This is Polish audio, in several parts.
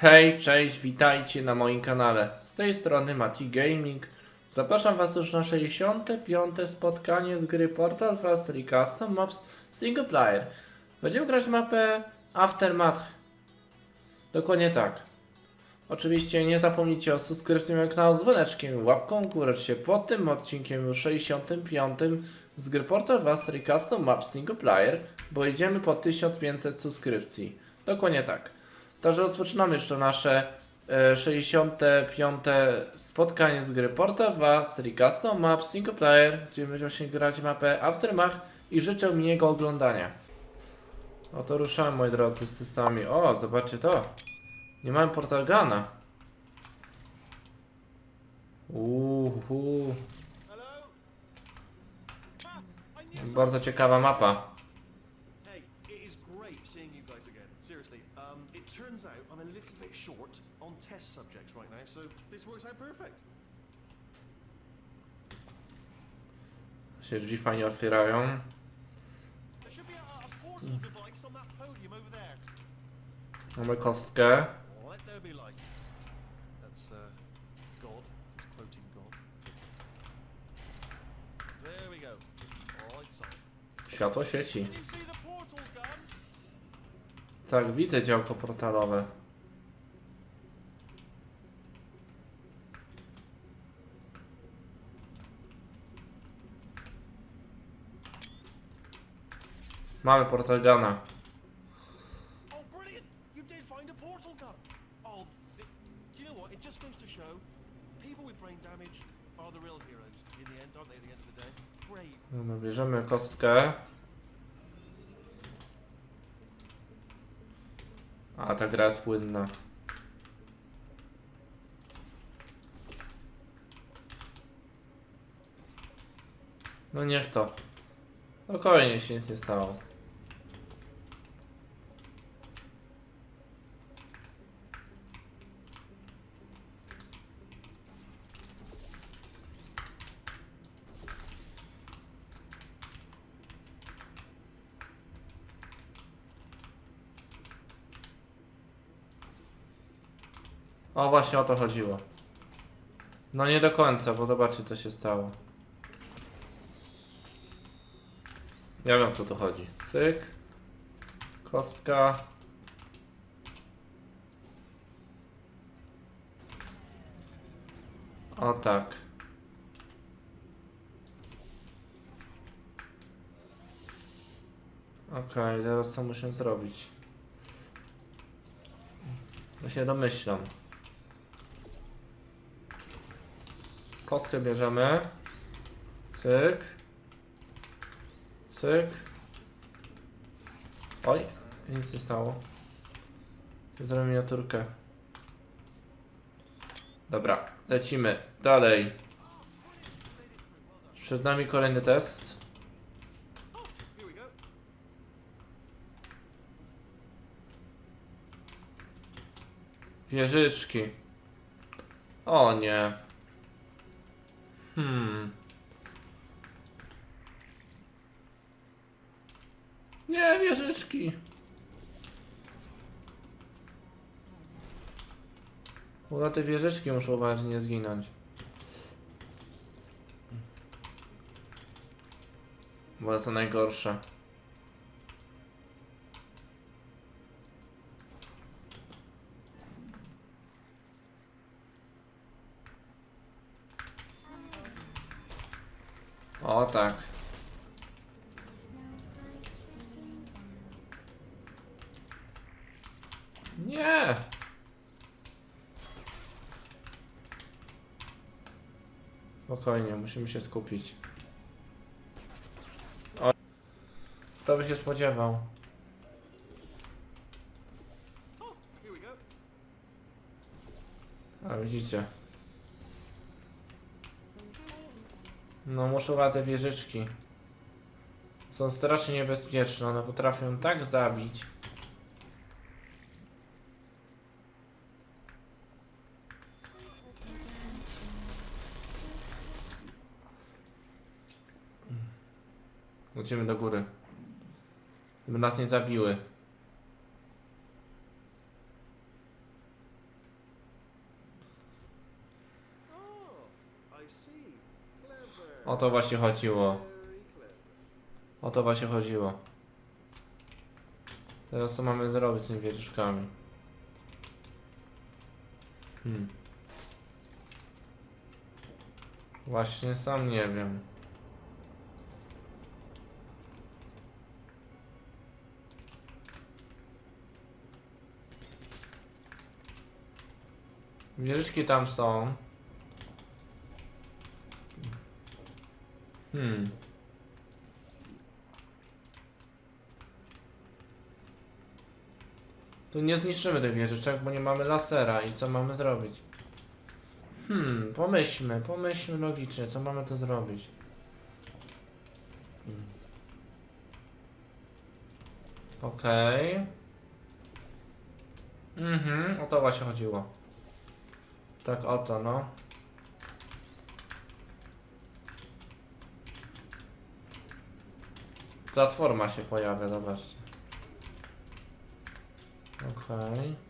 Hej, cześć, witajcie na moim kanale. Z tej strony Mati Gaming. Zapraszam Was już na 65. spotkanie z gry Portal 2 Story Custom Maps Single Player. Będziemy grać mapę Aftermath. Dokładnie tak. Oczywiście nie zapomnijcie o subskrypcji mojego kanału z dzwoneczkiem łapką górę. Się pod tym odcinkiem już 65 z gry Portal 2 Story Custom Maps Single Player, bo idziemy po 1500 subskrypcji. Dokładnie tak. Także rozpoczynamy to nasze e, 65. spotkanie z gry Porta 2 serii Custom Map Single Player, gdzie będziemy się grać mapę Aftermath i życzę miłego oglądania. Oto ruszamy moi drodzy z systemami. O, zobaczcie to. Nie mamy Portalgana. Uhu. Bardzo ciekawa mapa. Test subjects right now, so this works out perfect. Się drzwi fajnie otwierają. There should be a, a portal device on that podium over there. Mamy kostkę. Let there be light. That's uh, God. He's quoting God. There we go. Lights on. Światło. Can you see the portal gun? Tak, widzę działko portalowe. Mamy portalgana. Oh, brilliant! You did find a portal gun. Oh, th- do you know what? It just goes to show people with brain damage are the real heroes in the end, aren't they? At the end of the day, brave. Dobra, bierzemy kostkę. A ta gra jest płynna. No niech to. Spokojnie się nic nie stało. O, właśnie o to chodziło. No nie do końca, bo zobaczcie co się stało. Ja wiem co tu chodzi. Cyk. Kostka. O tak. Okej, teraz co muszę zrobić? Ja się domyślam. Kostkę bierzemy. Cyk. Cyk. Oj, nic nie stało. Zrobię miniaturkę. Dobra, lecimy dalej. Przed nami kolejny test. Wieżyczki. O nie. Hmm. Nie, wieżyczki. Chyba te wieżyczki muszą uważnie zginąć. Bo to najgorsze. O tak. Nie. Spokojnie, musimy się skupić. O. Kto by się spodziewał? A widzicie. No muszowa te wieżyczki. Są strasznie niebezpieczne, one potrafią tak zabić. Lecimy do góry. Żeby nas nie zabiły. Oh, I see. O to właśnie chodziło. O to właśnie chodziło. Teraz co mamy zrobić z tymi wieżyczkami? Hmm. Właśnie sam nie wiem. Wieżyczki tam są. Hmm. Tu nie zniszczymy tych wieżyczek, bo nie mamy lasera i co mamy zrobić? Hmm, pomyślmy, pomyślmy logicznie, co mamy tu zrobić. Hmm. Okej. Mhm, o to właśnie chodziło. Tak o to, no. Platforma się pojawia, zobaczcie. Okej. Okej.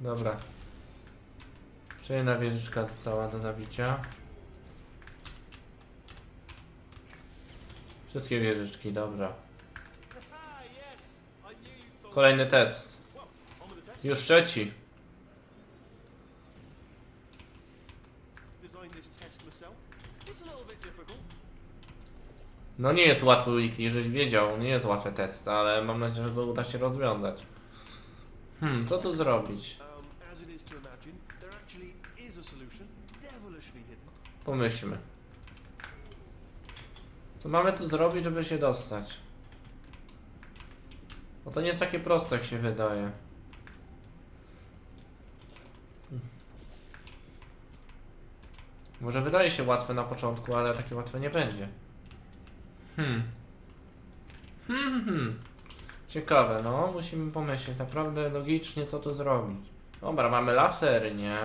Dobra. Jeszcze jedna wieżyczka została do zabicia. Wszystkie wieżyczki, dobra. Kolejny test. Już trzeci. No nie jest łatwy weekly, żeś wiedział, nie jest łatwy test, ale mam nadzieję, że go uda się rozwiązać. Hmm, co tu zrobić? Pomyślmy. Co mamy tu zrobić, żeby się dostać? Bo to nie jest takie proste, jak się wydaje. Może wydaje się łatwe na początku, ale takie łatwe nie będzie. Hmm. Hmm, hmm, hmm. Ciekawe, no. Musimy pomyśleć naprawdę logicznie, co tu zrobić. Dobra, mamy lasery, nie?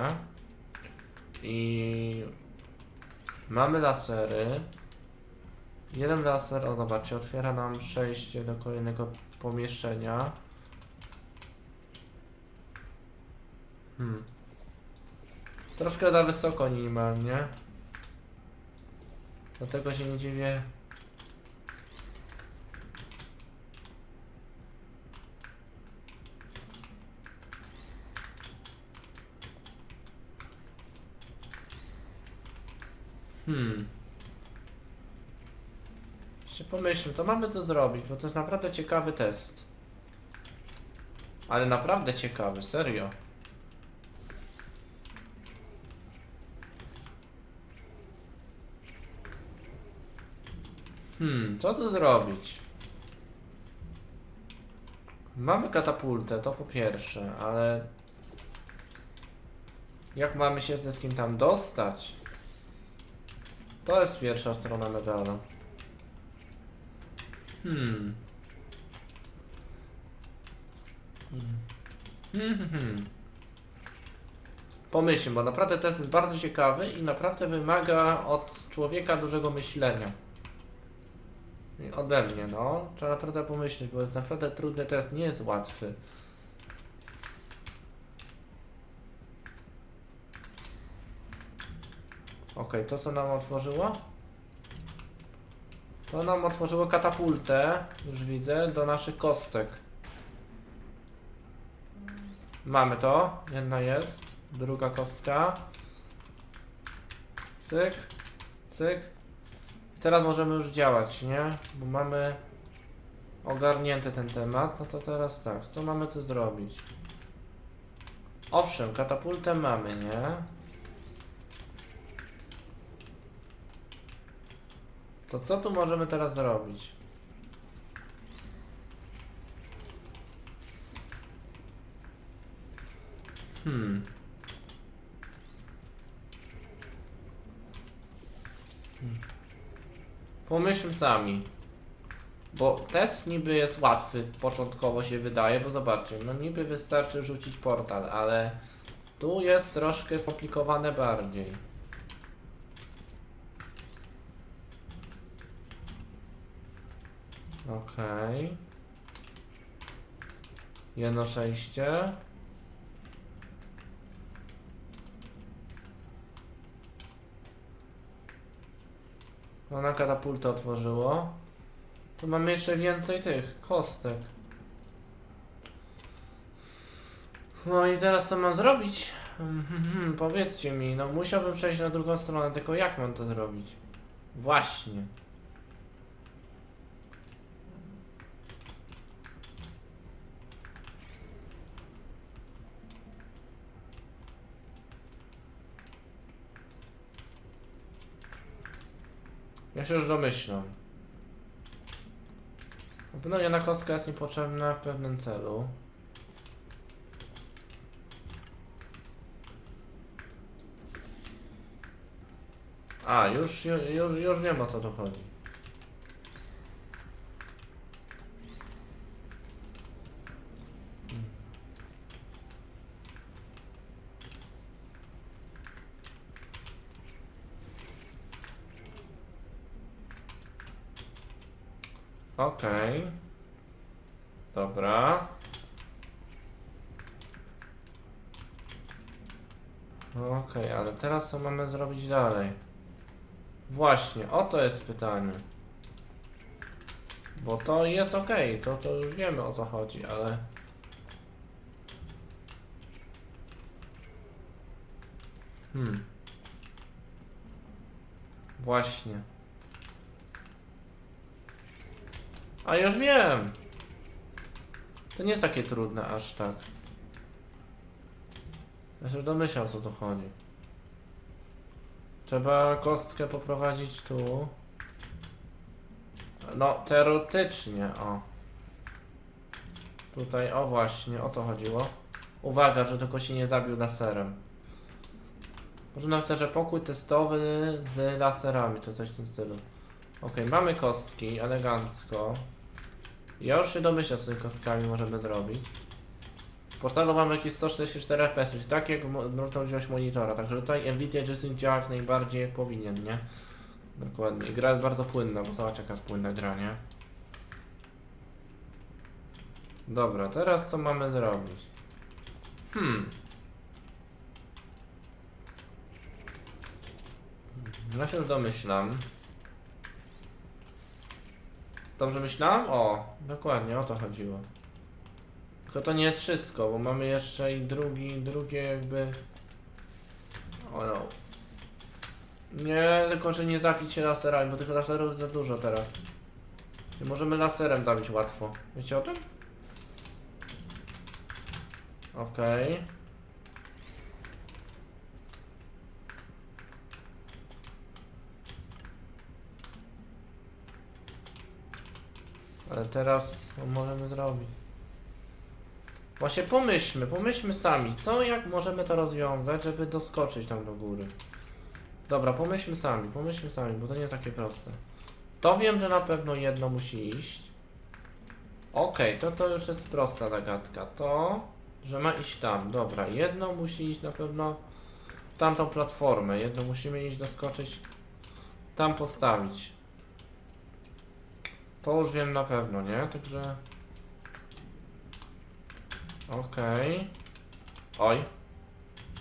I Mamy lasery. Jeden laser, o zobaczcie, otwiera nam przejście do kolejnego pomieszczenia. Hmm. Troszkę za wysoko minimalnie. Dlatego się nie dziwię. Hmm. Jeszcze pomyślmy, to mamy to zrobić, bo to jest naprawdę ciekawy test. Ale naprawdę ciekawy, serio. Hmm, co tu zrobić? Mamy katapultę, to po pierwsze, ale... Jak mamy się z kim tam dostać? To jest pierwsza strona medalu. Hmm. Hmm, hmm, hmm. Bo naprawdę test jest bardzo ciekawy i naprawdę wymaga od człowieka dużego myślenia. I ode mnie, no. Trzeba naprawdę pomyśleć, bo jest naprawdę trudny test, nie jest łatwy. Okej, to co nam otworzyło? To nam otworzyło katapultę, już widzę, do naszych kostek. Mamy to, jedna jest, druga kostka. Cyk, cyk. I teraz możemy już działać, nie? Bo mamy ogarnięty ten temat. No to teraz tak, co mamy tu zrobić? Owszem, katapultę mamy, nie? To co tu możemy teraz zrobić? Hmm. Pomyśl sami. Bo test niby jest łatwy, początkowo się wydaje, bo zobaczcie, no niby wystarczy rzucić portal, ale tu jest troszkę skomplikowane bardziej. Okej. Jedno przejście. No na katapultę otworzyło. Tu mamy jeszcze więcej tych kostek. No i teraz co mam zrobić? Mhm, powiedzcie mi, no musiałbym przejść na drugą stronę, tylko jak mam to zrobić? Właśnie. Ja się już domyślam. Na pewno jedna kostka jest niepotrzebna w pewnym celu. A, już, już, już, już wiem o co tu chodzi. Okej. Dobra. Okej, ale teraz zrobić dalej? Właśnie, o to jest pytanie. Bo to jest okej, to, to już wiemy o co chodzi, ale... Hmm. Właśnie. A już wiem! To nie jest takie trudne aż tak. Ja się domyślał co tu chodzi. Trzeba kostkę poprowadzić tu. No, teoretycznie, o. Tutaj, o właśnie, o to chodziło. Uwaga, że tylko się nie zabił laserem. Może napisać, że pokój testowy z laserami, to coś w tym stylu. Okej, mamy kostki, elegancko. Ja już się domyślam, co z tymi kostkami możemy zrobić. Portalu mamy jakieś 144 FPS, czyli tak jak można używać monitora, także tutaj Nvidia G-Sync działa jak najbardziej jak powinien, nie? Dokładnie. Gra jest bardzo płynna, bo zobacz jaka jest płynna gra, nie? Dobra, teraz co mamy zrobić? Hmm. Ja się już domyślam. Dobrze myślałem? O, dokładnie o to chodziło. Tylko to nie jest wszystko, bo mamy jeszcze i drugi, drugie jakby... O no. Nie, tylko że nie zapić się laserami, bo tych laserów jest za dużo teraz. Nie możemy laserem zabić łatwo. Wiecie o tym? Okej. Ale teraz możemy zrobić? Właśnie pomyślmy, pomyślmy sami, co jak możemy to rozwiązać, żeby doskoczyć tam do góry. Dobra, pomyślmy sami, pomyślmy sami, bo to nie takie proste. To wiem, że na pewno jedno musi iść. Okej, to to już jest prosta zagadka. To, że ma iść tam. Dobra, jedno musi iść na pewno w tamtą platformę. Jedno musimy iść doskoczyć, tam postawić. To już wiem na pewno, nie? Także... Okej. Oj.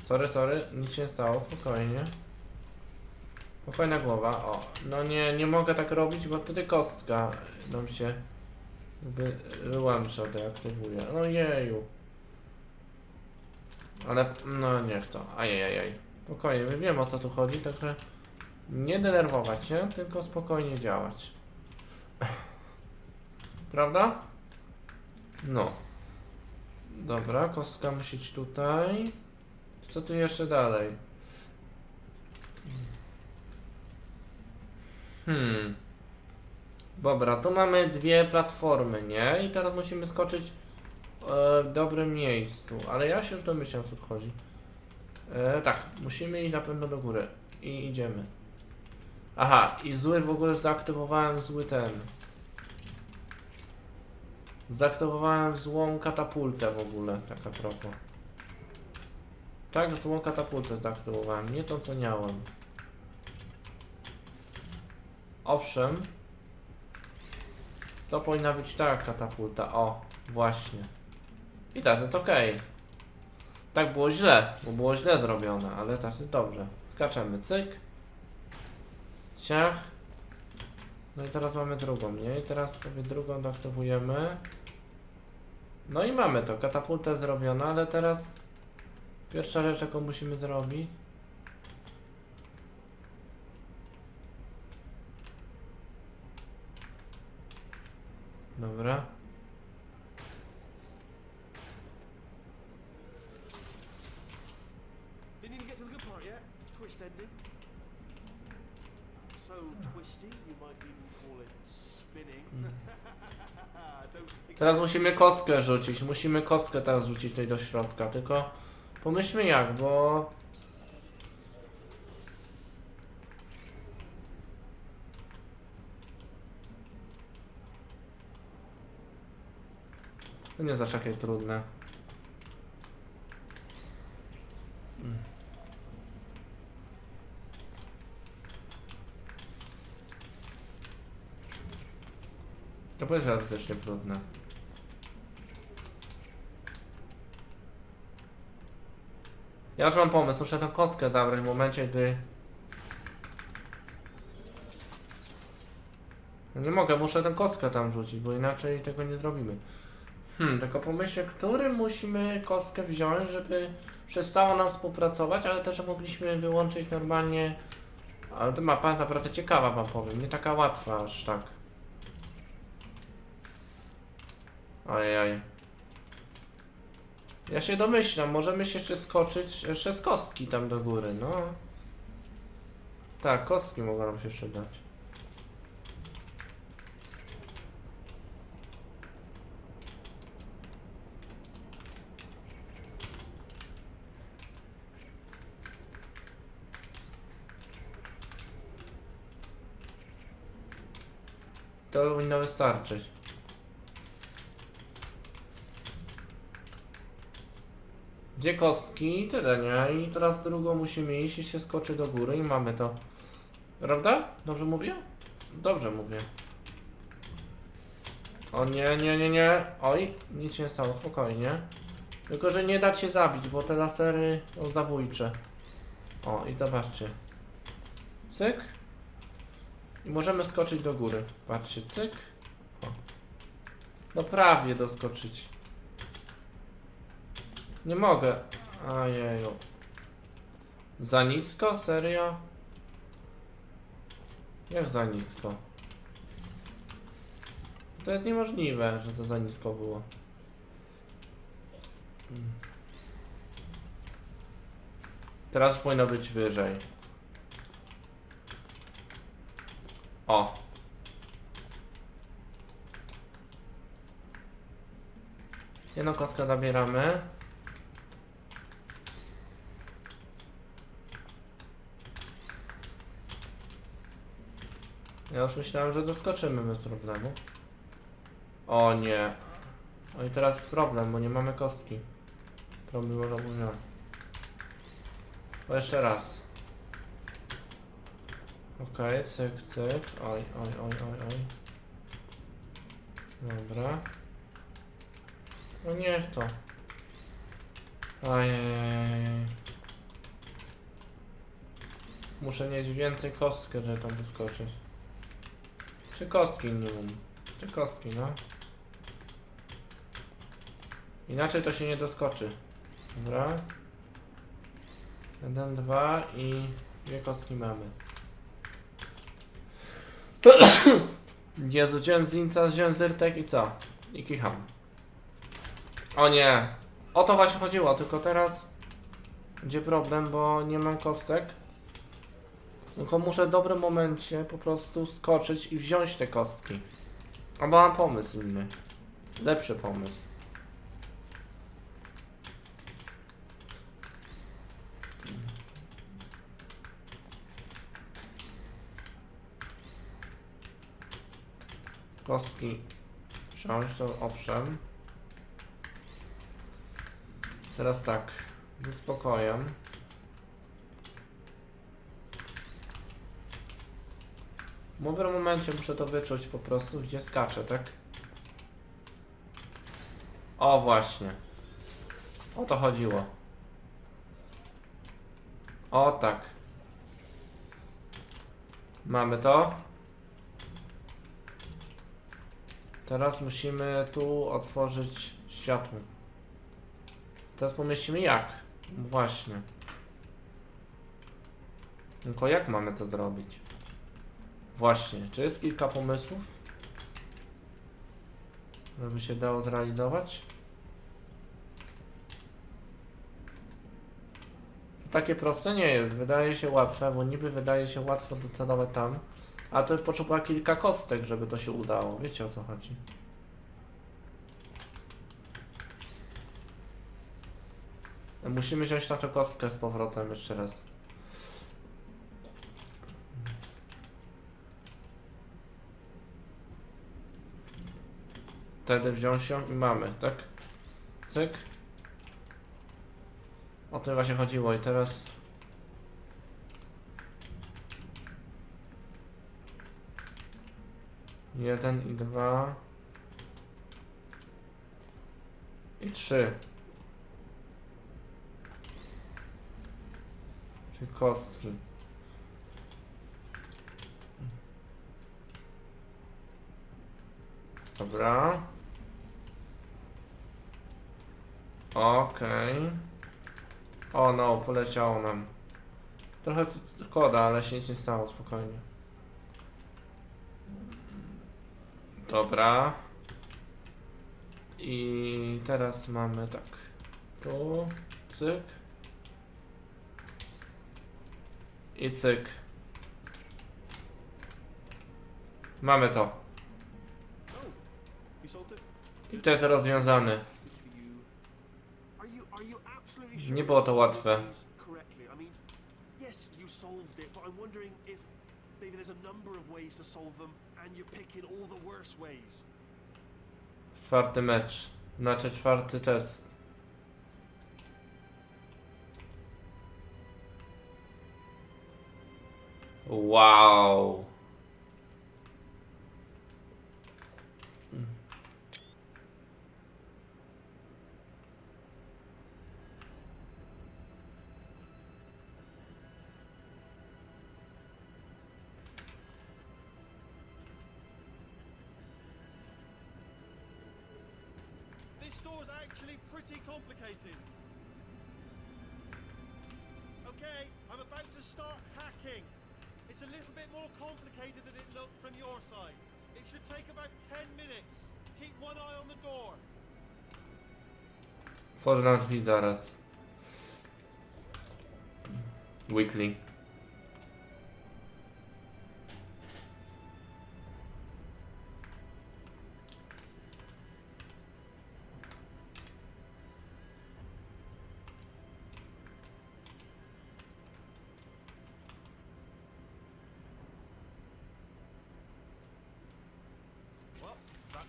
Sorry, sorry, nic się nie stało, spokojnie. Spokojna głowa, o. No nie, nie mogę tak robić, bo wtedy kostka nam się jakby wyłącza, deaktywuje. No jeju. Ale, no niech to. Ajajajaj. Spokojnie, my wiemy o co tu chodzi, także nie denerwować się, tylko spokojnie działać. Prawda? No. Dobra, kostka musi iść tutaj. Co tu jeszcze dalej? Hmm. Dobra, tu mamy dwie platformy, nie? I teraz musimy skoczyć e, dobrym miejscu, ale ja się już domyślam co tu chodzi. E, tak, musimy iść na pewno do góry i idziemy. Aha, i zły w ogóle zaaktywowałem zły ten. Zaaktywowałem złą katapultę w ogóle, tak a propos. Tak, złą katapultę zaaktywowałem, nie tą co miałem. Owszem. To powinna być ta katapulta. O, właśnie. I teraz jest ok. Tak było źle, bo było źle zrobione, ale teraz jest dobrze. Skaczemy, cyk. Ciach. No i teraz mamy drugą, nie? I teraz sobie drugą doaktywujemy. No i mamy to, katapulta zrobiona, ale teraz pierwsza rzecz jaką musimy zrobić Dobra. Teraz musimy kostkę rzucić. Musimy kostkę teraz rzucić tutaj do środka. Tylko pomyślmy jak, bo. To nie za takie trudne. Mm. To będzie faktycznie trudne. Ja już mam pomysł, muszę tą kostkę zabrać w momencie, gdy... No nie mogę, muszę tę kostkę tam rzucić, bo inaczej tego nie zrobimy. Hmm, tylko pomyślę, który musimy kostkę wziąć, żeby przestało nam współpracować, ale też mogliśmy wyłączyć normalnie... Ale ta mapa jest naprawdę ciekawa, wam powiem, nie taka łatwa aż tak. Ojej. Ja się domyślam, możemy się jeszcze skoczyć, jeszcze z kostki tam do góry, no. Tak, kostki mogą nam się jeszcze dać. To powinno wystarczyć. Dwie kostki i tyle, nie? I teraz drugą musimy iść i się skoczy do góry i mamy to. Prawda? Dobrze mówię? Dobrze mówię. O nie, nie, nie, nie. Oj, nic się nie stało, spokojnie. Tylko, że nie da się zabić, bo te lasery są zabójcze. O, i zobaczcie. Cyk. I możemy skoczyć do góry. Patrzcie, cyk. O. No prawie doskoczyć. Nie mogę. Ajeju. Za nisko? Serio? Jak za nisko? To jest niemożliwe, że to za nisko było. Teraz powinno być wyżej. O. Jedną kostkę zabieramy. Ja już myślałem, że doskoczymy bez problemu. O nie. No i teraz problem, bo nie mamy kostki. Problem może mówiłem. O jeszcze raz. Okej, cyk, cyk. Oj, oj, oj, oj, oj. Dobra. No niech to. Ajajajajaj. Muszę mieć więcej kostkę, żeby tam wyskoczyć. Czy kostki nie um. Czy kostki, no. Inaczej to się nie doskoczy. Dobra. Jeden, dwa i dwie kostki mamy. Jezu, wziąłem Zinca, wziąłem Zyrtek i co? I kicham. O nie. O to właśnie chodziło, tylko teraz będzie problem, bo nie mam kostek. Tylko muszę w dobrym momencie po prostu skoczyć i wziąć te kostki. A mam pomysł inny. Lepszy pomysł. Kostki wziąć to owszem. Teraz tak, ze spokojem. W momencie muszę to wyczuć po prostu, gdzie skaczę, tak? O właśnie. O to chodziło. O tak. Mamy to. Teraz musimy tu otworzyć światło. Teraz pomyślimy jak. Właśnie. Tylko jak mamy to zrobić? Właśnie. Czy jest kilka pomysłów? Żeby się dało zrealizować? Takie proste nie jest. Wydaje się łatwe, bo niby wydaje się łatwo docelowe tam. A to potrzeba kilka kostek, żeby to się udało. Wiecie o co chodzi. Musimy wziąć na to kostkę z powrotem jeszcze raz. Wtedy wziąć ją i mamy, tak? Cyk. O tym właśnie chodziło i teraz... Jeden i dwa. I trzy. Czyli kostki. Dobra. Okej. O no, poleciało nam. Trochę szkoda, ale się nic nie stało, spokojnie. Dobra. I teraz mamy tak. Tu, cyk. I cyk. Mamy to. I to jest rozwiązany. Nie było to łatwe. these Correctly. I mean, yes, you solved it, but I'm wondering if maybe there's a number of ways to solve them, and you're picking all the worst ways. Czwarty mecz. Znaczy czwarty test. Wow. Store's actually pretty complicated. Okay, I'm about to start hacking. It's a little bit more complicated than it looked from your side. It should take about 10 minutes. Keep one eye on the door. Tworzę nam drzwi zaraz. Weekly.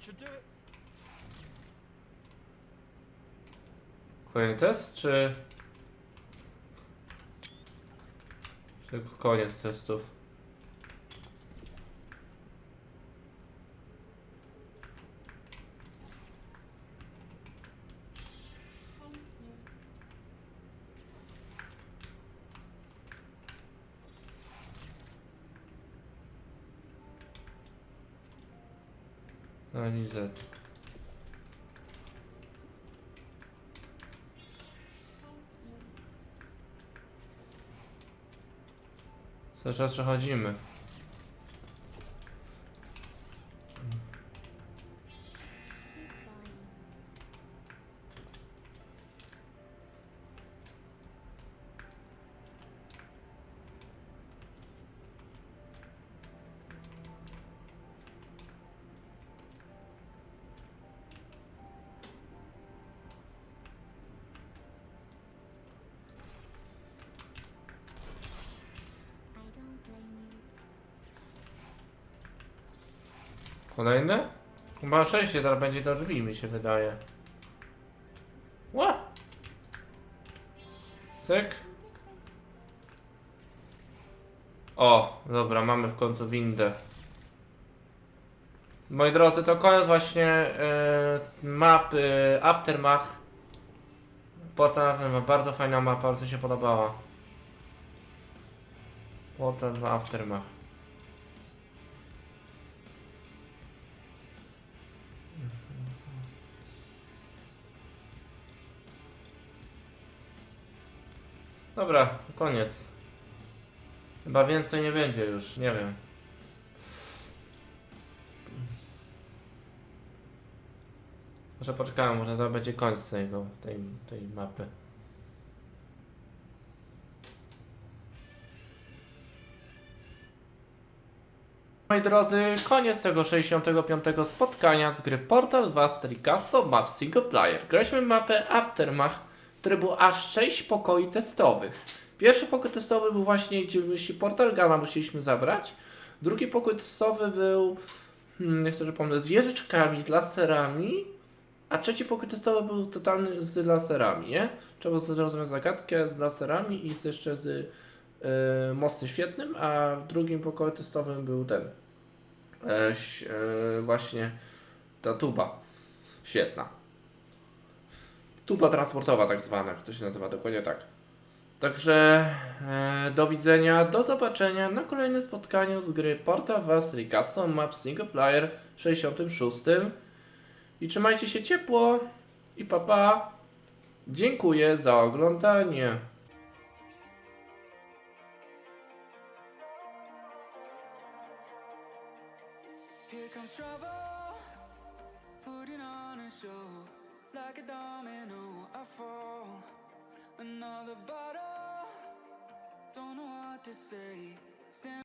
Should do it. Kolejny test, czy... czy koniec testów. Analizę. Cały czas przechodzimy. Kolejne? Chyba szczęście teraz będzie do drzwi, mi się wydaje. Ła! Cyk. O, dobra, mamy w końcu windę. Moi drodzy, to koniec właśnie e, mapy Aftermath. Portal Aftermath, bardzo fajna mapa, bardzo się podobała. Portal Aftermath. Dobra, koniec. Chyba więcej nie będzie już, nie wiem. Może poczekamy, może to będzie koniec tego, tej, tej mapy. Moi drodzy, koniec tego 65. spotkania z gry Portal 2 Stricasso Map Single Player. Graliśmy mapę Aftermath, który był aż 6 pokoi testowych. Pierwszy pokój testowy był właśnie, gdzie myśli Portal Gana musieliśmy zabrać. Drugi pokój testowy był, hmm, nie chcę, że z wieżyczkami, z laserami. A trzeci pokój testowy był totalny z laserami, nie? Trzeba było zrozumieć zagadkę z laserami i jeszcze z y, mostem świetnym, a w drugim pokoju testowym był ten. E, e, właśnie ta tuba. Świetna. Tuba transportowa tak zwana, to się nazywa dokładnie tak. Także e, do widzenia, do zobaczenia na kolejnym spotkaniu z gry Porta Vast Ricasso Map Single Player 66. I trzymajcie się ciepło i papa. Pa. Dziękuję za oglądanie. Bottle, don't know what to say.